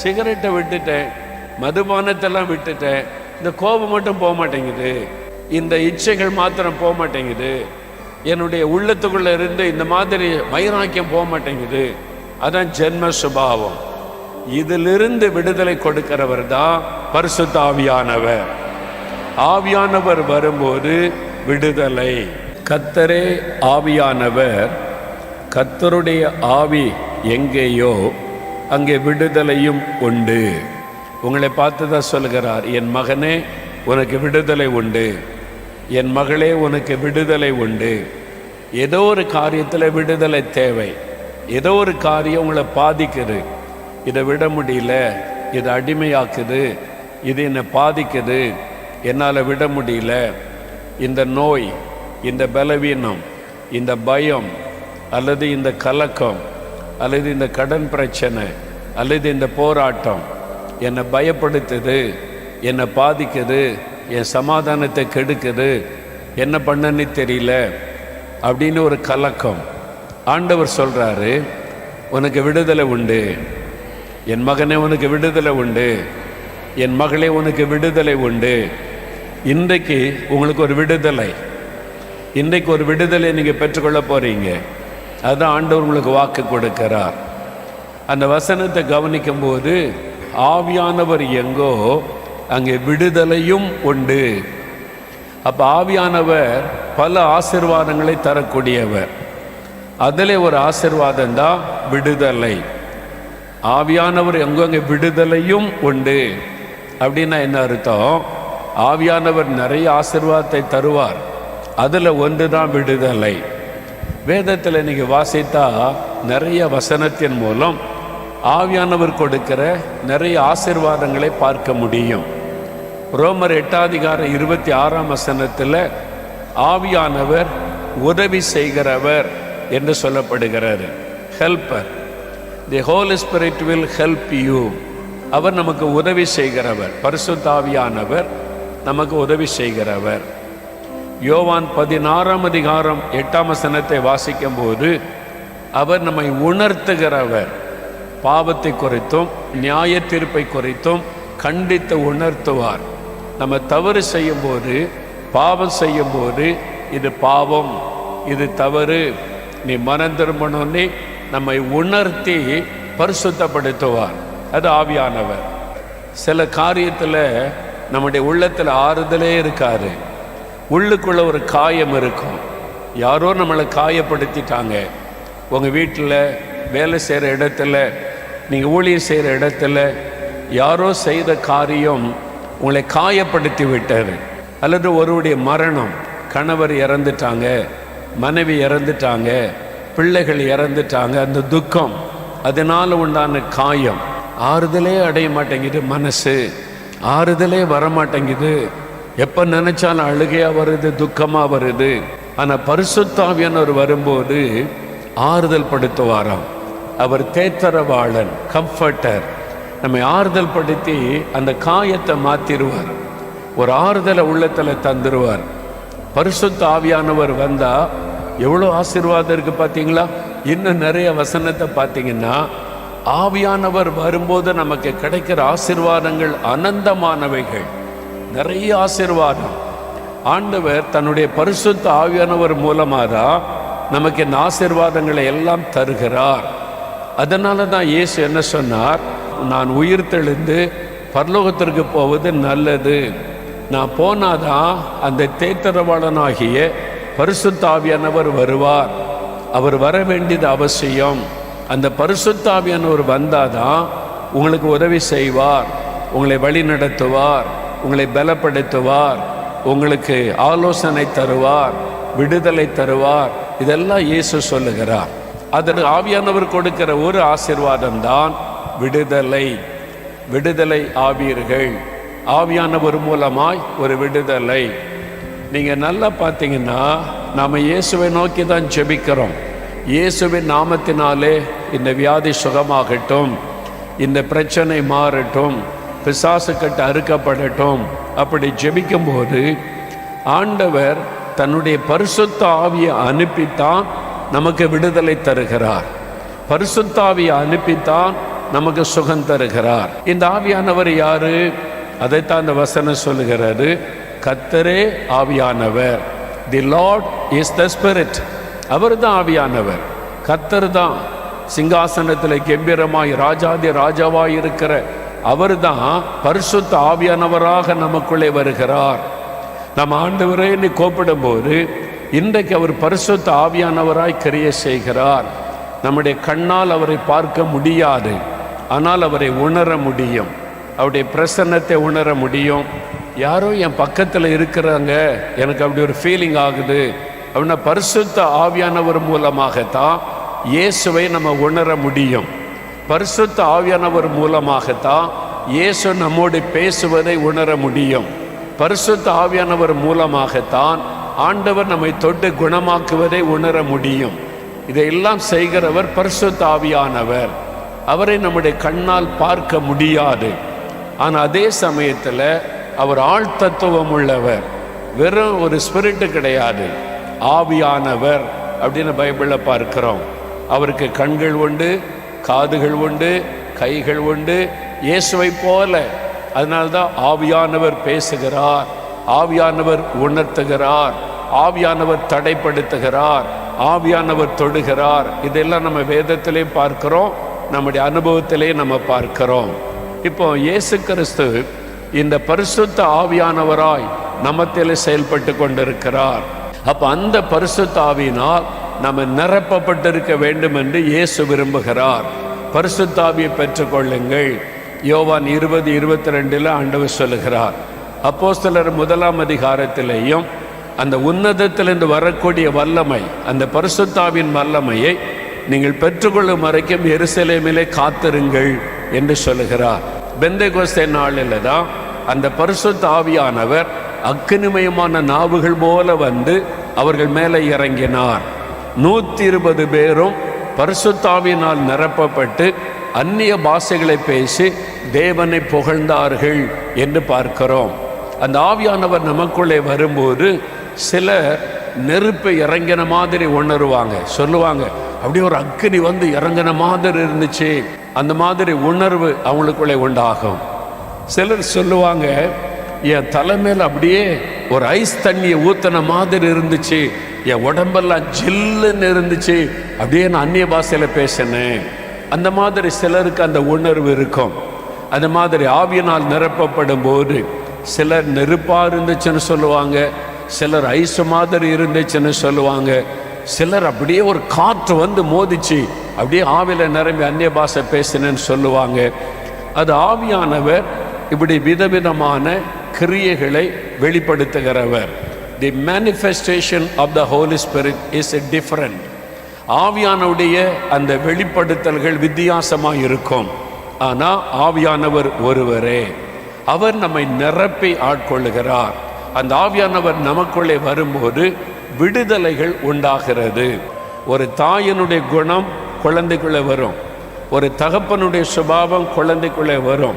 சிகரெட்டை விட்டுட்டேன் மதுபானத்தெல்லாம் விட்டுட்டேன். இந்த கோபம் மட்டும் போக மாட்டேங்குது. இந்த இச்சைகள் மாத்திரம் போக மாட்டேங்குது. என்னுடைய உள்ளத்துக்குள்ளே இருந்து இந்த மாதிரி வைராக்கியம் போக மாட்டேங்குது. அதான் ஜென்ம சுபாவம். இதிலிருந்து விடுதலை கொடுக்கிறவர் தான் பரிசுத்த ஆவியானவர். ஆவியானவர் வரும்போது விடுதலை. கத்தரே ஆவியானவர் கத்தருடைய ஆவி எங்கேயோ அங்கே விடுதலையும் உண்டு. உங்களை பார்த்து தான் சொல்கிறார் என் மகனே உனக்கு விடுதலை உண்டு. என் மகளே உனக்கு விடுதலை உண்டு. ஏதோ ஒரு காரியத்தில் விடுதலை தேவை. ஏதோ ஒரு காரியம் உங்களை பாதிக்குது. இதை விட முடியல. இதை அடிமையாக்குது. இது என்னை பாதிக்குது. என்னால் விட முடியல. இந்த நோய் இந்த பலவீனம் இந்த பயம் அல்லது இந்த கலக்கம் அல்லது இந்த கடன் பிரச்சனை அல்லது இந்த போராட்டம் என்னை பயப்படுத்துது என்னை பாதிக்குது என் சமாதானத்தை கெடுக்குது என்ன பண்ணன்னு தெரியல அப்படின்னு ஒரு கலக்கம். ஆண்டவர் சொல்கிறாரு உனக்கு விடுதலை உண்டு. என் மகனே உனக்கு விடுதலை உண்டு. என் மகளே உனக்கு விடுதலை உண்டு. இன்றைக்கு உங்களுக்கு ஒரு விடுதலை. இன்றைக்கு ஒரு விடுதலை நீங்கள் பெற்றுக்கொள்ள போகிறீங்க அதுதான் ஆண்டவர் உங்களுக்கு வாக்கு கொடுக்கிறார். அந்த வசனத்தை கவனிக்கும் போது ஆவியானவர் எங்கோ அங்கே விடுதலையும் உண்டு. அப்போ ஆவியானவர் பல ஆசிர்வாதங்களை தரக்கூடியவர். அதில் ஒரு ஆசிர்வாதம் தான் விடுதலை. ஆவியானவர் எங்கோ அங்கே விடுதலையும் உண்டு. அப்படின்னா என்ன அர்த்தம்? ஆவியானவர் நிறைய ஆசிர்வாதத்தை தருவார். அதில் ஒன்று தான் விடுதலை. வேதத்தில் நீங்கள் வாசித்தா நிறைய வசனத்தின் மூலம் ஆவியானவர் கொடுக்கிற நிறைய ஆசிர்வாதங்களை பார்க்க முடியும். ரோமர் எட்டாதிகாரம் இருபத்தி ஆறாம் வசனத்தில் ஆவியானவர் உதவி செய்கிறவர் என்று சொல்லப்படுகிறார் helper the holy spirit will help you அவர் நமக்கு உதவி செய்கிறவர். பரிசுத்தாவியானவர் நமக்கு உதவி செய்கிறவர். யோவான் பதினாறாம் அதிகாரம் எட்டாம் வசனத்தை வாசிக்கும் போது அவர் நம்மை உணர்த்துகிறவர். பாவத்தை குறைத்தும் நியாய தீர்ப்பை குறைத்தும் கண்டித்து உணர்த்துவார். நம்ம தவறு செய்யும்போது பாவம் செய்யும்போது இது பாவம் இது தவறு. நீ மனம் திரும்பணும்னு நம்மை உணர்த்தி பரிசுத்தப்படுத்துவார். அது ஆவியானவர். சில காரியத்தில் நம்முடைய உள்ளத்தில் ஆறுதலே இருக்காரு. உள்ளுக்குள்ள ஒரு காயம் இருக்கும். யாரோ நம்மளை காயப்படுத்திட்டாங்க. உங்கள் வீட்டில் வேலை செய்கிற இடத்துல நீங்கள் ஊழியர் செய்கிற இடத்துல யாரோ செய்த காரியம் உங்களை காயப்படுத்தி விட்டார் அல்லது ஒருவருடைய மரணம் கணவர் இறந்துட்டாங்க மனைவி இறந்துட்டாங்க பிள்ளைகள் இறந்துட்டாங்க அந்த துக்கம் அதனால் உண்டான காயம். ஆறுதலே அடைய மாட்டேங்குது மனசு. ஆறுதலே வர மாட்டேங்குது எப்போ நினச்சாலும் அழுகையாக வருது துக்கமாக வருது. ஆனா பரிசுத்தாவியானவர் வரும்போது ஆறுதல் படுத்துவாராம். அவர் தேத்தரவாளன் கம்ஃபர்டர் நம்மை ஆறுதல் படுத்தி அந்த காயத்தை மாற்றிடுவார் ஒரு ஆறுதலை உள்ளத்தில் தந்துடுவார் பரிசுத்த ஆவியானவர் வந்தால் எவ்வளோ ஆசீர்வாதம் இருக்கு பார்த்தீங்களா இன்னும் நிறைய வசனத்தை பார்த்தீங்கன்னா ஆவியானவர் வரும்போது நமக்கு கிடைக்கிற ஆசீர்வாதங்கள் அனந்தமானவைகள். நிறைய ஆசீர்வாதம். ஆண்டவர் தன்னுடைய பரிசுத்த ஆவியானவர் மூலமாக தான் நமக்கு இந்த ஆசீர்வாதங்களை எல்லாம் தருகிறார். அதனால தான் இயேசு என்ன சொன்னார்? நான் உயிர் தெளிந்து பரலோகத்திற்கு போவது நல்லது. நான் போனாதான் அந்த தேத்தரவாளனாகிய பரிசுத்தாவியானவர் வருவார். அவர் வர வேண்டியது அவசியம். அந்த பரிசுத்தாவியானவர் வந்தாதான் உங்களுக்கு உதவி செய்வார். உங்களை வழி நடத்துவார். உங்களை பலப்படுத்துவார். உங்களுக்கு ஆலோசனை தருவார். விடுதலை தருவார். இதெல்லாம் இயேசு சொல்லுகிறார். அதன் ஆவியானவர் கொடுக்கிற ஒரு ஆசிர்வாதம் தான் விடுதலை. விடுதலை ஆவீர்கள் ஆவியானவர் மூலமாய் ஒரு விடுதலை. நீங்கள் நல்லா பார்த்தீங்கன்னா நாம் இயேசுவை நோக்கி தான் ஜெபிக்கிறோம். இயேசுவின் நாமத்தினாலே இந்த வியாதி சுகமாகட்டும். இந்த பிரச்சனை மாறட்டும். பிசாசு கட்டு அறுக்கப்படட்டும். அப்படி ஜெபிக்கும்போது ஆண்டவர் தன்னுடைய பரிசுத்த ஆவியை அனுப்பித்தான் நமக்கு விடுதலை தருகிறார். பரிசுத்தாவி ஆவியை அனுப்பித்தான் நமக்கு சுகம் தருகிறார். இந்த ஆவியானவர் யாரு? அதைத்தான் அந்த வசனம் சொல்லுகிறாரு கத்தரே ஆவியானவர். The lord is the spirit அவர் தான் ஆவியானவர். கத்தர் தான் சிங்காசனத்தில் கம்பீரமாய் ராஜாதி ராஜாவாய் இருக்கிற அவர் தான் பரிசுத்த ஆவியானவராக நமக்குள்ளே வருகிறார். நம்ம ஆண்டவரேன்னு கூப்பிடும்போது இன்றைக்கு அவர் பரிசுத்த ஆவியானவராய் கிரிய செய்கிறார். நம்முடைய கண்ணால் அவரை பார்க்க முடியாது. ஆனால் அவரை உணர முடியும். அவருடைய பிரசன்னத்தை உணர முடியும். யாரோ என் பக்கத்தில் இருக்கிறாங்க. எனக்கு அப்படி ஒரு ஃபீலிங் ஆகுது. அப்படின்னா பரிசுத்த ஆவியானவர் மூலமாகத்தான் இயேசுவை நம்ம உணர முடியும். பரிசுத்த ஆவியானவர் மூலமாகத்தான் இயேசு நம்மோடு பேசுவதை உணர முடியும். பரிசுத்த ஆவியானவர் மூலமாகத்தான் ஆண்டவர் நம்மை தொட்டு குணமாக்குவதை உணர முடியும். இதையெல்லாம் செய்கிறவர் பரிசுத்தாவியானவர் அவரை நம்முடைய கண்ணால் பார்க்க முடியாது. ஆனால் அதே சமயத்தில் அவர் ஆழ்தத்துவம் உள்ளவர். வெறும் ஒரு ஸ்பிரிட்டு கிடையாது. ஆவியானவர் அப்படின்னு பைபிளில் பார்க்கிறோம். அவருக்கு கண்கள் உண்டு காதுகள் உண்டு கைகள் உண்டு இயேசுவை போல. அதனால்தான் ஆவியானவர் பேசுகிறார். ஆவியானவர் உணர்த்துகிறார். ஆவியானவர் தடைப்படுத்துகிறார். ஆவியானவர் தொடுகிறார். இதெல்லாம் நம்ம வேதத்திலே பார்க்கிறோம். நம்முடைய அனுபவத்திலே நம்ம பார்க்கிறோம். இப்போ இயேசு கிறிஸ்து இந்த பரிசுத்த ஆவியானவராய் நம்மத்திலே செயல்பட்டு கொண்டிருக்கிறார். அப்போ அந்த பரிசுத்த ஆவியினால் நம்ம நிரப்பப்பட்டிருக்க வேண்டும் என்று இயேசு விரும்புகிறார். பரிசுத்தாவியை பெற்றுக்கொள்ளுங்கள். யோவான் இருபது இருபத்தி ரெண்டில் ஆண்டவர் சொல்லுகிறார். அப்போ சிலர் முதலாம் அதிகாரத்திலேயும் அந்த உன்னதத்திலிருந்து வரக்கூடிய வல்லமை அந்த பரிசுத்தாவின் வல்லமையை நீங்கள் பெற்றுக்கொள்ளும் வரைக்கும் எருசலேமிலே காத்திருங்கள் என்று சொல்லுகிறார். பெந்தைகோஸ்தே நாளில் தான் அந்த பரிசுத்த ஆவியானவர் அக்கினிமயமான நாவுகள் போல வந்து அவர்கள் மேலே இறங்கினார். நூற்றி இருபது பேரும் பரிசுத்தாவினால் நிரப்பப்பட்டு அந்நிய பாஷைகளை பேசி தேவனை புகழ்ந்தார்கள் என்று பார்க்கிறோம். அந்த ஆவியானவர் நமக்குள்ளே வரும்போது சிலர் நெருப்பை இறங்கின மாதிரி உணருவாங்க. சொல்லுவாங்க அப்படியே ஒரு அக்னி வந்து இறங்கின மாதிரி இருந்துச்சு. அந்த மாதிரி உணர்வு அவங்களுக்குள்ளே உண்டாகும். சிலர் சொல்லுவாங்க என் தலைமையில் அப்படியே ஒரு ஐஸ் தண்ணியை ஊத்தின மாதிரி இருந்துச்சு. என் உடம்பெல்லாம் ஜில்லுன்னு இருந்துச்சு. அப்படியே நான் அந்நிய பாஷையில் பேசினேன். அந்த மாதிரி சிலருக்கு அந்த உணர்வு இருக்கும். அந்த மாதிரி ஆவியினால் நிரப்பப்படும் போது சிலர் நெருப்பாக இருந்துச்சுன்னு சொல்லுவாங்க சிலர் ஐஸ் மாதிரி இருந்துச்சுன்னு சொல்லுவாங்க சிலர் அப்படியே ஒரு காற்று வந்து மோதிச்சு அப்படியே ஆவியில் நிரம்பி அந்நிய பாஷை பேசினேன்னு சொல்லுவாங்க. அது ஆவியானவர் இப்படி விதவிதமான கிரியைகளை வெளிப்படுத்துகிறவர். The manifestation of the holy spirit is a different ஆவியானவுடைய அந்த வெளிப்படுத்தல்கள் வித்தியாசமாக இருக்கும். ஆனால் ஆவியானவர் ஒருவரே. அவர் நம்மை நிரப்பி ஆட்கொள்ளுகிறார். அந்த ஆவியானவர் நமக்குள்ளே வரும்போது விடுதலைகள் உண்டாகிறது. ஒரு தாயினுடைய குணம் குழந்தைக்குள்ளே வரும். ஒரு தகப்பனுடைய சுபாவம் குழந்தைக்குள்ளே வரும்.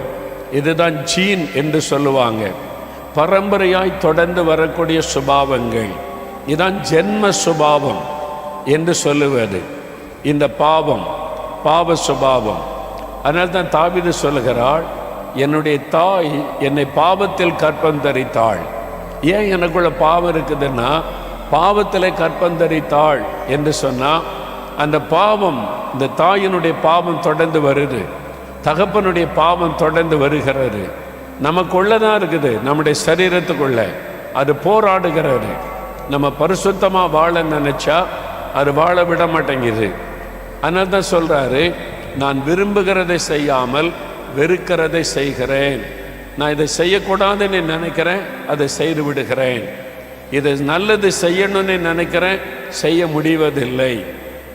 இதுதான் ஜீன் என்று சொல்லுவாங்க. பரம்பரையாய் தொடர்ந்து வரக்கூடிய சுபாவங்கள். இதுதான் ஜென்ம சுபாவம் என்று சொல்லுவது. இந்த பாவம் பாவ சுபாவம். அதனால்தான் தாவிது சொல்லுகிறாள் என்னுடைய தாய் என்னை பாவத்தில் கற்பம் தரித்தாள் ஏன் எனக்குள்ள பாவம் இருக்குதுன்னா பாவத்தில் கற்பம் தரித்தாள் என்று சொன்னால் அந்த பாவம் இந்த தாயினுடைய பாவம் தொடர்ந்து வருது. தகப்பனுடைய பாவம் தொடர்ந்து வருகிறது. நமக்குள்ள தான் இருக்குது நம்முடைய சரீரத்துக்குள்ள. அது போராடுகிறது. நம்ம பரிசுத்தமாக வாழ நினச்சா அது வாழ விட மாட்டேங்குது. அதனால தான் சொல்கிறாரு நான் விரும்புகிறதை செய்யாமல் வெறுக்கிறதை செய்கிறேன். நான் இதை செய்யக்கூடாதுன்னு நினைக்கிறேன் அதை செய்து விடுகிறேன். இதை நல்லது செய்யணும்னு நினைக்கிறேன் செய்ய முடிவதில்லை.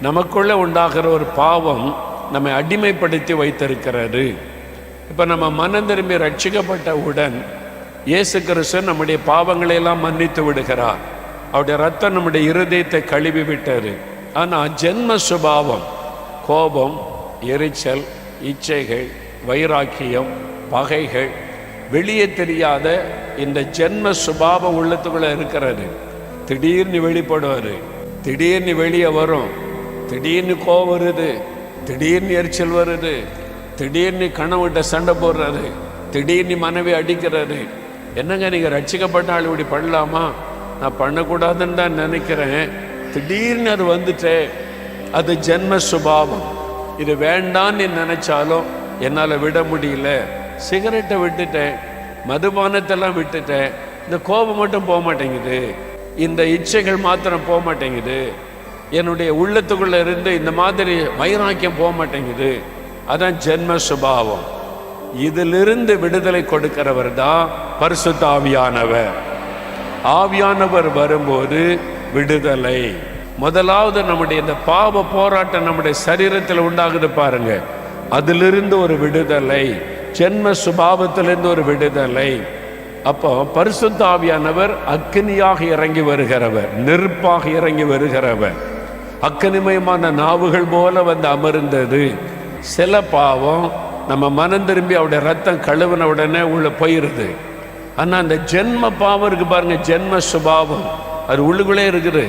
நமக்குள்ளே உண்டாகிற ஒரு பாவம் நம்மை அடிமைப்படுத்தி வைத்திருக்கிறது. இப்போ நம்ம மனம் திரும்பி ரட்சிக்கப்பட்டவுடன் இயேசு கிறிஸ்து நம்முடைய பாவங்களை எல்லாம் மன்னித்து விடுகிறார். அவருடைய ரத்தம் நம்முடைய இருதயத்தை கழுவி விட்டது. ஆனால் ஜென்ம சுபாவம் கோபம் எரிச்சல் இச்சைகள் வைராக்கியம் பகைகள் வெளியே தெரியாத இந்த ஜென்ம சுபாவம் உள்ளத்துக்குள்ள இருக்கிறது. திடீர்னு வெளிப்படுவார் திடீர்னு வெளியே வரும் திடீர்னு கோபம் வருது திடீர்னு எரிச்சல் வருது திடீர்னு கணவன்கிட்ட சண்டை போடுறாரு திடீர்னு மனைவி அடிக்கிறாரு என்னங்க நீங்கள் ரட்சிக்கப்பட்ட ஆள் இப்படி பண்ணலாமா? நான் பண்ணக்கூடாதுன்னு தான் நினைக்கிறேன். திடீர்னு அது வந்துட்டே அது ஜென்ம சுபாவம். இது வேண்டான்னு நினைச்சாலும் என்னால் விட முடியல. சிகரெட்டை விட்டுட்டேன். மதுபானத்தெல்லாம் விட்டுட்டேன். இந்த கோபம் மட்டும் போக மாட்டேங்குது. இந்த இச்சைகள் மாத்திரம் போக மாட்டேங்குது. என்னுடைய உள்ளத்துக்குள்ளே இருந்து இந்த மாதிரி வைராக்கியம் போக மாட்டேங்குது. அதான் ஜென்ம சுபாவம். இதிலிருந்து விடுதலை கொடுக்கிறவர் தான் பரிசுத்த ஆவியானவர். ஆவியானவர் வரும்போது விடுதலை. முதலாவது நம்முடைய இந்த பாவ போராட்டம் நம்முடைய சரீரத்தில் உண்டாகுது பாருங்கள் அதிலிருந்து ஒரு விடுதலை ஜென்ம சுபாவத்திலிருந்து ஒரு விடுதலை. அப்போ பரிசுத்தாவியானவர் அக்னியாக இறங்கி வருகிறவர் நெருப்பாக இறங்கி வருகிறவர். அக்கனிமயமான நாவுகள் போல வந்து அமர்ந்தது. சில பாவம் நம்ம மனம் திரும்பி அவருடைய ரத்தம் கழுவின உடனே உள்ள போயிருது. ஆனால் அந்த ஜென்ம பாவம் இருக்கு பாருங்க ஜென்ம சுபாவம். அது உள்ளுக்குள்ளே இருக்குது.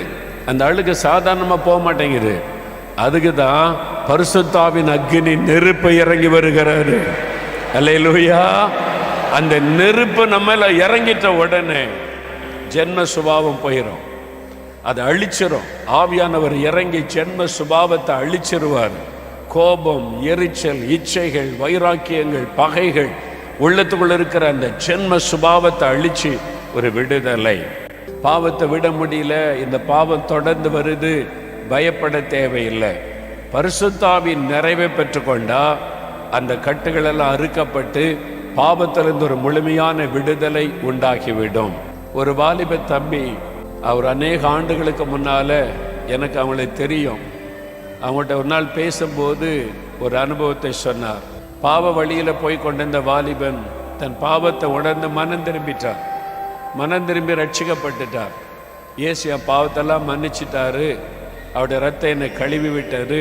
அந்த அழுக்கு சாதாரணமாக போக மாட்டேங்குது. அதுக்கு தான் பரிசுத்தாவின் அக்னி நெருப்பு இறங்கி வருகிறாரு அல்லேலூயா. அந்த நெருப்பு நம்மள இறங்கிட்ட உடனே ஜென்ம சுபாவம் போயிடும் அதை அழிச்சிரும். ஆவியானவர் இறங்கி ஜென்ம சுபாவத்தை அழிச்சிருவார். கோபம் எரிச்சல் இச்சைகள் வைராக்கியங்கள் பகைகள் உள்ளத்துக்குள்ள இருக்கிற அந்த ஜென்ம சுபாவத்தை அழிச்சு ஒரு விடுதலை. பாவத்தை விட முடியல. இந்த பாவம் தொடர்ந்து வருது. பயப்பட தேவையில்லை. பரிசுத்தாவின் நிறைவை பெற்றுக்கொண்டா அந்த கட்டுகளெல்லாம் அறுக்கப்பட்டு பாபத்திலிருந்து ஒரு முழுமையான விடுதலை உண்டாகிவிடும். ஒரு வாலிப தம்பி அவர் அநேக ஆண்டுகளுக்கு முன்னால எனக்கு அவங்களை தெரியும். அவங்கள்ட்ட ஒரு நாள் பேசும்போது ஒரு அனுபவத்தை சொன்னார். பாவ வழியில் போய் கொண்டிருந்த வாலிபன் தன் பாவத்தை உணர்ந்து மனம் திரும்பிட்டார். மனம் திரும்பி ரட்சிக்கப்பட்டுட்டார். இயேசு என் பாவத்தெல்லாம் மன்னிச்சிட்டாரு. அவருடைய ரத்தம் என்னை கழுவி விட்டது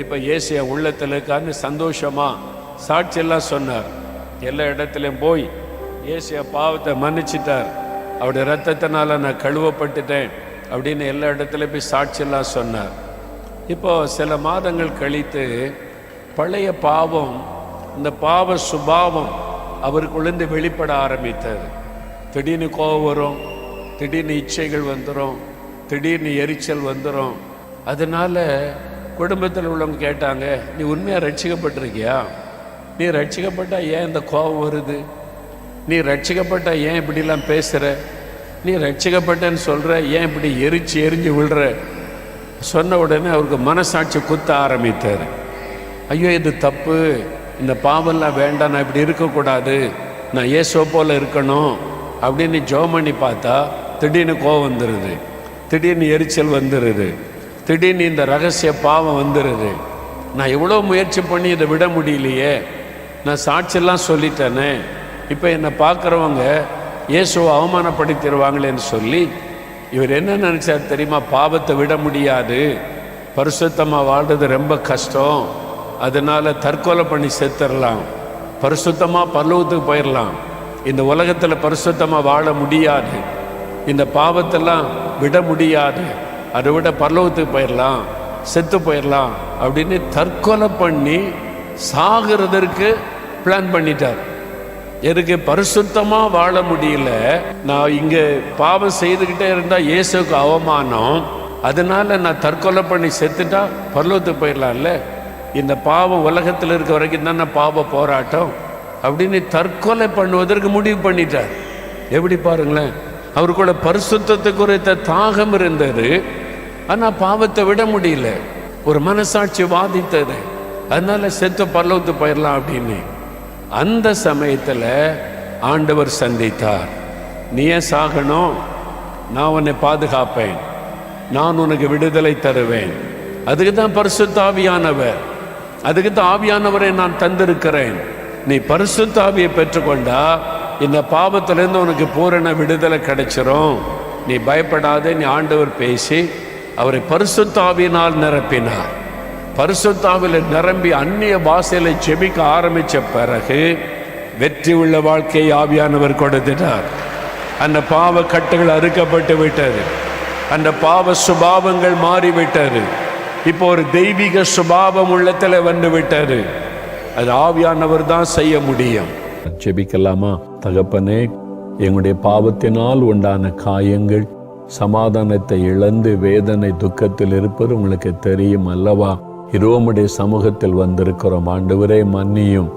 இப்போ இயேசு என் உள்ளத்தில் இருக்கான்னு சந்தோஷமாக சாட்சியெல்லாம் சொன்னார். எல்லா இடத்துலையும் போய் இயேசு என் பாவத்தை மன்னிச்சிட்டார். அவருடைய ரத்தத்தினால நான் கழுவப்பட்டுட்டேன் அப்படின்னு எல்லா இடத்துலையும் போய் சாட்சியெல்லாம் சொன்னார். இப்போ சில மாதங்கள் கழித்து பழைய பாவம் இந்த பாவ சுபாவம் அவருக்குள்ளேருந்து வெளிப்பட ஆரம்பித்தது. திடீர்னு கோபம் வரும் திடீர்னு இச்சைகள் வந்துடும் திடீர்னு எரிச்சல் வந்துடும் அதனால் குடும்பத்தில் உள்ளவங்க கேட்டாங்க நீ உண்மையாக ரட்சிக்கப்பட்டிருக்கியா? நீ ரட்சிக்கப்பட்டா ஏன் இந்த கோபம் வருது? நீ ரட்சிக்கப்பட்டா ஏன் இப்படிலாம் பேசுகிற நீ ரட்சிக்கப்பட்டேன்னு சொல்கிற ஏன் இப்படி எரிச்சு எரிஞ்சு விழுற? சொன்ன உடனே அவருக்கு மனசாட்சி குத்த ஆரம்பித்தார். ஐயோ இது தப்பு. இந்த பாவம்லாம் வேண்டாம். நான் இப்படி இருக்கக்கூடாது. நான் ஏசோ போல் இருக்கணும். அப்படின்னு ஜெபம் பண்ணி பார்த்தா திடீர்னு கோவம் வந்துடுது திடீர்னு எரிச்சல் வந்துடுது திடீர்னு இந்த ரகசிய பாவம் வந்துடுது நான் எவ்வளோ முயற்சி பண்ணி இதை விட முடியலையே. நான் சாட்சியெல்லாம் சொல்லிட்டேனே. இப்போ என்னை பார்க்குறவங்க இயேசுவை அவமானப்படுத்திடுவாங்களேன்னு சொல்லி இவர் என்ன நினச்சார் தெரியுமா? பாவத்தை விட முடியாது. பரிசுத்தமாக வாழ்றது ரொம்ப கஷ்டம். அதனால் தற்கொலை பண்ணி செத்துடலாம். பரிசுத்தமாக பல்லவத்துக்கு போயிடலாம். இந்த உலகத்தில் பரிசுத்தமாக வாழ முடியாது. இந்த பாவத்தெல்லாம் விட முடியாது. அதை விட பரலோகத்துக்கு போயிடலாம் செத்து போயிடலாம் அப்படின்னு தற்கொலை பண்ணி சாகிறதற்கு பிளான் பண்ணிட்டார். எனக்கு பரிசுத்தமாக வாழ முடியல? நான் இங்கே பாவம் செய்துக்கிட்டே இருந்தால் இயேசுக்கு அவமானம். அதனால் நான் தற்கொலை பண்ணி செத்துட்டா பரலோகத்துக்கு போயிடலாம்ல இந்த பாவம் உலகத்தில் இருக்க வரைக்கும் தானே பாவ போராட்டம்? அப்படின்னு தற்கொலை பண்ணுவதற்கு முடிவு பண்ணிட்டார். எப்படி பாருங்களேன்? அவருக்குள்ள பரிசுத்தத்தை குறித்த தாகம் இருந்தது. ஆனால் பாவத்தை விட முடியல. ஒரு மனசாட்சி வாதித்தது. அதனால செத்து பல்லவத்து போயிடலாம் அப்படின்னு. அந்த சமயத்தில் ஆண்டவர் சந்தித்தார். நீ ஏன் சாகணும்? நான் உன்னை பாதுகாப்பேன். நான் உனக்கு விடுதலை தருவேன். அதுக்கு தான் பரிசுத்த ஆவியானவர். அதுக்கு தான் ஆவியானவரை நான் தந்திருக்கிறேன். நீ பரிசுத்த ஆவியை பெற்றுக்கொண்டா இந்த பாவத்திலேருந்து உனக்கு பூரண விடுதலை கிடைச்சிரும். நீ பயப்படாத நீ ஆண்டவர் பேசி அவரை பரிசுத்தாவினால் நிரப்பினார். பரிசுத்தாவில் நிரம்பி அந்நிய பாசையில் செபிக்க ஆரம்பித்த பிறகு வெற்றி உள்ள வாழ்க்கையை ஆவியானவர் கொடுத்துட்டார். அந்த பாவ கட்டுகள் அறுக்கப்பட்டு விட்டது. அந்த பாவ சுபாவங்கள் மாறிவிட்டது. இப்போ ஒரு தெய்வீக சுபாவம் உள்ளத்தில் வந்து விட்டது அது ஆவியானவர் தான் செய்ய முடியும். ஜெபிக்கலாமா? தகப்பனே எங்களுடைய பாவத்தினால் உண்டான காயங்கள் சமாதானத்தை இழந்து வேதனை துக்கத்தில் இருப்பது உங்களுக்கு தெரியும் அல்லவா? இரோமுடைய சமூகத்தில் வந்திருக்கிறோம். ஆண்டவரே மன்னியும்.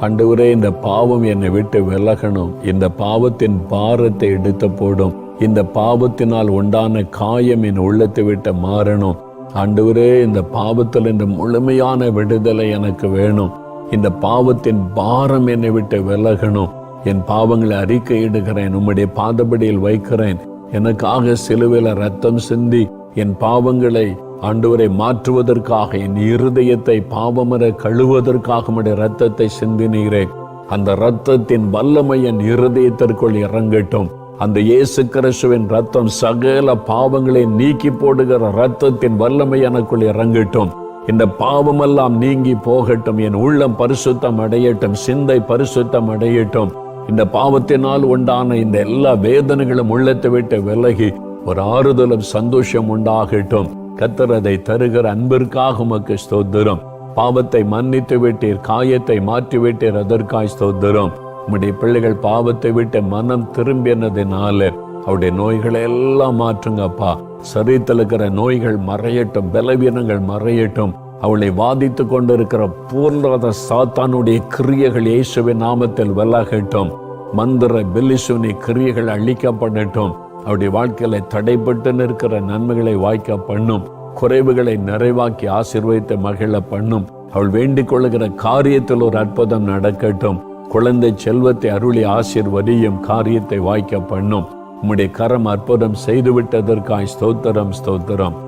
ஆண்டவரே இந்த பாவம் என்னை விட்டு விலகணும். இந்த பாவத்தின் பாரத்தை எடுத்து போடும். இந்த பாவத்தினால் உண்டான காயம் என் உள்ளத்தை விட்டு மாறணும். ஆண்டவரே இந்த பாவத்தில் இந்த முழுமையான விடுதலை எனக்கு வேணும். இந்த பாவத்தின் பாரம் என்னை விட்டு விலகணும். என் பாவங்களை அறிக்கையிடுகிறேன் உம்முடைய பாதபடியில் வைக்கிறேன். எனக்காக சிலுவையில ரத்தம் சிந்தி என் பாவங்களை ஆண்டவரை மாற்றுவதற்காக என் இருதயத்தை பாவமர கழுவதற்காக உம்முடைய ரத்தத்தை சிந்தினீரேன் அந்த ரத்தத்தின் வல்லமை என் இருதயத்திற்குள் இறங்கட்டும். அந்த இயேசு கிறிஸ்துவின் ரத்தம் சகல பாவங்களை நீக்கி போடுகிற ரத்தத்தின் வல்லமை எனக்குள் இறங்கட்டும். இந்த பாவமெல்லாம் நீங்கி போகட்டும். என் உள்ளம் பரிசுத்தம் அடையட்டும். சிந்தை பரிசுத்தம் அடையட்டும். இந்த பாவத்தினால் உண்டான இந்த எல்லா வேதனைகளும் உள்ளத்தை விட்டு விலகி ஒரு ஆறுதலும் சந்தோஷம் உண்டாகட்டும். கத்தரதை தருகிற அன்பிற்காக உமக்கு ஸ்தோத்திரம். பாவத்தை மன்னித்து விட்டீர் காயத்தை மாற்றி விட்டீர் அதற்காய் ஸ்தோத்திரம். உம்முடைய பிள்ளைகள் பாவத்தை விட்டு மனம் திரும்பினதினால அவருடைய நோய்களை எல்லாம் மாற்றுங்கப்பா. சரீரத்தில் இருக்கிற நோய்கள் மறையட்டும் பலவீனங்கள் மறையட்டும். அவளை வாதித்து கொண்டிருக்கிற பூர்ணத சாத்தானுடைய கிரியைகள் இயேசுவின் நாமத்தில் விலகட்டும். மந்திர பெல்லிசுனி கிரியைகள் அழிக்கப்படட்டும். அவருடைய வாழ்க்கையில தடைப்பட்டு நிற்கிற நன்மைகளை வாய்க்க பண்ணும். குறைவுகளை நிறைவாக்கி ஆசிர்வதித்து மகிழ பண்ணும். அவள் வேண்டிக் கொள்ளுகிற காரியத்தில் ஒரு அற்புதம் நடக்கட்டும். குழந்தை செல்வத்தை அருளி ஆசீர்வதியும் காரியத்தை வாய்க்க பண்ணும். உம்முடைய கரம் அற்புதம் செய்துவிட்டதற்காய் ஸ்தோத்திரம் ஸ்தோத்திரம்.